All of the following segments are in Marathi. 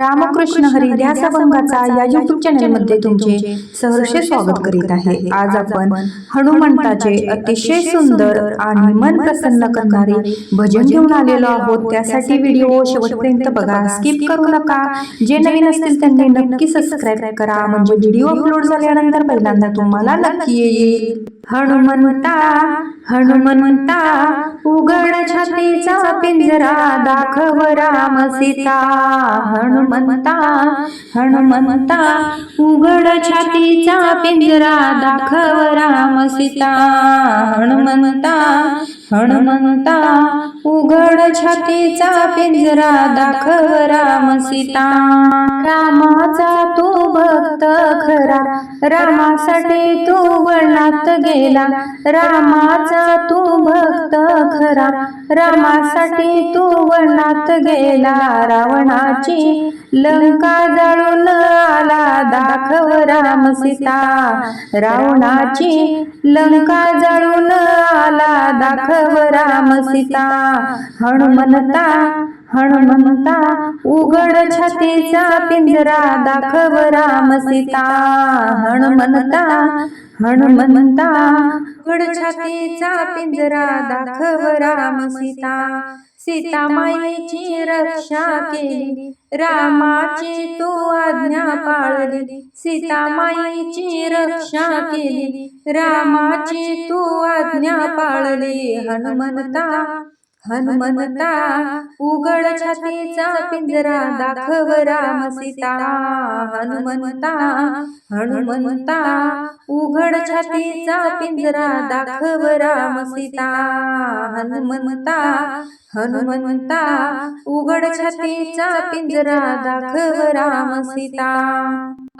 रामकृष्ण हरी ध्यास अभंगाचा या युट्यूब चॅनलमध्ये तुमचे सहर्ष स्वागत करीत आहे. आज आपण हनुमंताचे अतिशय सुंदर आणि मन प्रसन्न करणारे भजन घेऊन आलेलो आहोत. त्यासाठी व्हिडिओ शेवटपर्यंत बघा. स्किप करू नका. जे नवीन असतील त्यांनी नक्की सबस्क्राईब करा. म्हणजे व्हिडिओ अपलोड झाल्यानंतर पहिल्यांदा तुम्हाला नक्की येईल. हनुमंता हनुमंता उघड छातीचा पिंजरा दाखव राम सीता हनुमंता हनुमंता उघड छातीचा पिंजरा दाखव राम सीता. हनुमंता हनुमंता उघड छातीचा पिंजरा दाखव राम सीता. रामाचा तू भक्त खरा रामासाठी तू वनात गेला. रामाचा तू भक्त खरा. रामासाठी तू वनात गेला. रावणाची लंका जळून आला. दाखव राम सीता. रावणाची लंका जळून आला. दाखव राम सीता. हनुमंता हनुमंता उघड छातीचा पिंजरा दाखव राम सीता. हनुमंता हनुमंता उघड छातीचा पिंजरा दाखव राम सीता. सीता माईची रक्षा केली रामाची तू आज्ञा पाळली. सीता माईची रक्षा केली रामाची तू आज्ञा पाळली. हनुमंता हनुमंता उघड छातीचा पिंजरा दाखव राम सीता हनुमंता हनुमंता उघड छातीचा पिंजरा दाखव राम सीता हनुमंता हनुमंता उघड छातीचा पिंजरा दाखव राम सीता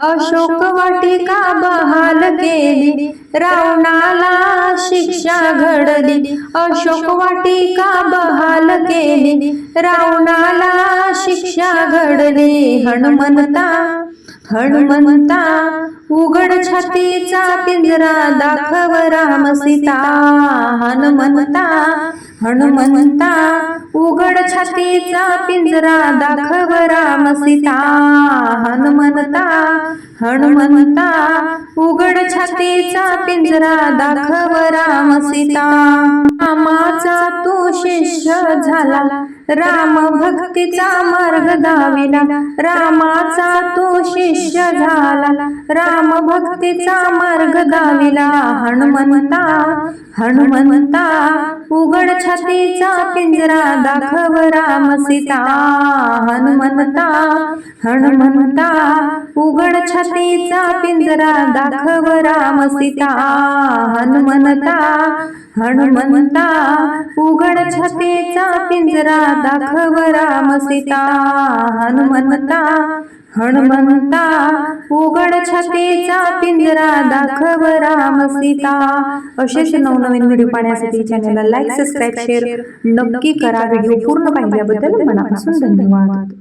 अशोक वाटिका बहाल केली रावणाला शिक्षा घडली. अशोक वाटिका बहाल केली. रावणाला शिक्षा घडली. हनुमंता हनुमंता उघड छातीचा पिंजरा दाखव राम सीता. हनुमंता हनुमंता उघड छातीचा पिंजरा दाखव राम सीता. हनुमंता उघड छातीचा पिंजरा दाखव राम सीता रामाचा तू शिष्य झाला राम भक्तीचा मार्ग दाविला रामाचा तो शिष्य झाला. राम भक्तीचा मार्ग दाविला हनुमंता हनुमंता उघड छातीचा पिंजरा दाखव राम सीता. हनुमंता हनुमंता उघड छातीचा पिंजरा दाखव राम सीता. हनुमंता हनुमंता उघड छतेचा पिंजरा दाखव राम सीता हनुमंता हनुमंता उघड छातीचा पिंजरा दाखव राम सीता असेच नवनवीन व्हिडिओ पाहण्यासाठी चॅनलला लाईक सबस्क्राईब शेअर नक्की करा. व्हिडिओ पूर्ण पाहिल्याबद्दल मनापासून धन्यवाद.